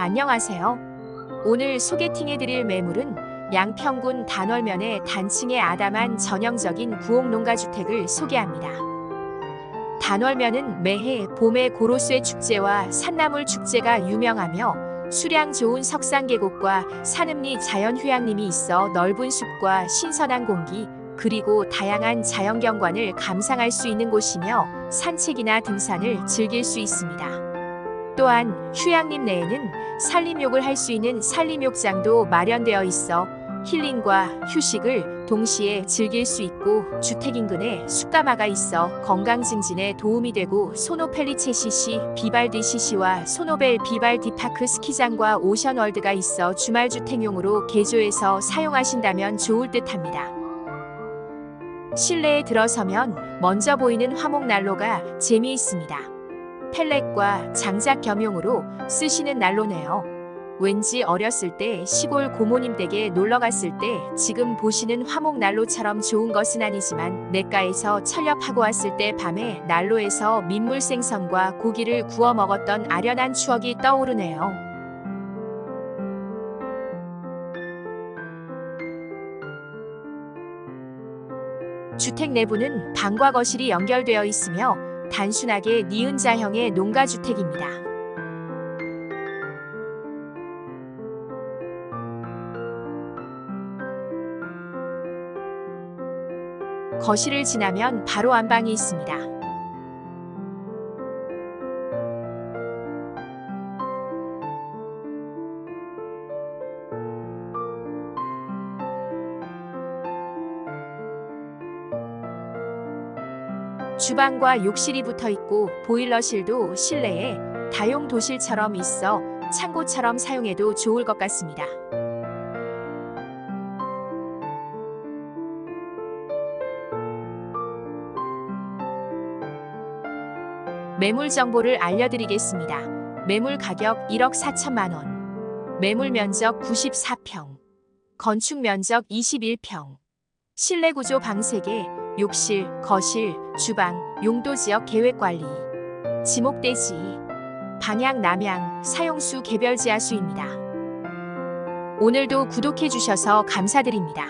안녕하세요. 오늘 소개팅해드릴 매물은 양평군 단월면의 단층의 아담한 전형적인 부엌 농가 주택을 소개합니다. 단월면은 매해 봄의 고로쇠 축제와 산나물 축제가 유명하며 수량 좋은 석산계곡과 산음리 자연휴양림이 있어 넓은 숲과 신선한 공기 그리고 다양한 자연경관을 감상할 수 있는 곳이며 산책이나 등산을 즐길 수 있습니다. 또한 휴양림 내에는 산림욕을 할 수 있는 산림욕장도 마련되어 있어 힐링과 휴식을 동시에 즐길 수 있고 주택 인근에 숯가마가 있어 건강 증진에 도움이 되고 소노펠리체 시시, 비발디 시시와 소노벨 비발디 파크 스키장과 오션월드가 있어 주말 주택용으로 개조해서 사용하신다면 좋을 듯합니다. 실내에 들어서면 먼저 보이는 화목난로가 재미있습니다. 펠렛과 장작 겸용으로 쓰시는 난로네요. 왠지 어렸을 때 시골 고모님 댁에 놀러 갔을 때 지금 보시는 화목 난로처럼 좋은 것은 아니지만 냇가에서 철렵하고 왔을 때 밤에 난로에서 민물 생선과 고기를 구워 먹었던 아련한 추억이 떠오르네요. 주택 내부는 방과 거실이 연결되어 있으며 단순하게 니은자형의 농가주택입니다. 거실을 지나면 바로 안방이 있습니다. 주방과 욕실이 붙어 있고 보일러실도 실내에 다용 도실처럼 있어 창고처럼 사용해도 좋을 것 같습니다. 매물 정보를 알려드리겠습니다. 매물 가격 1억 4천만 원. 매물 면적 94평. 건축 면적 21평. 실내 구조 방 3개, 욕실, 거실, 주방, 용도 지역 계획 관리. 지목대지. 방향 남향, 사용수 개별 지하수입니다. 오늘도 구독해 주셔서 감사드립니다.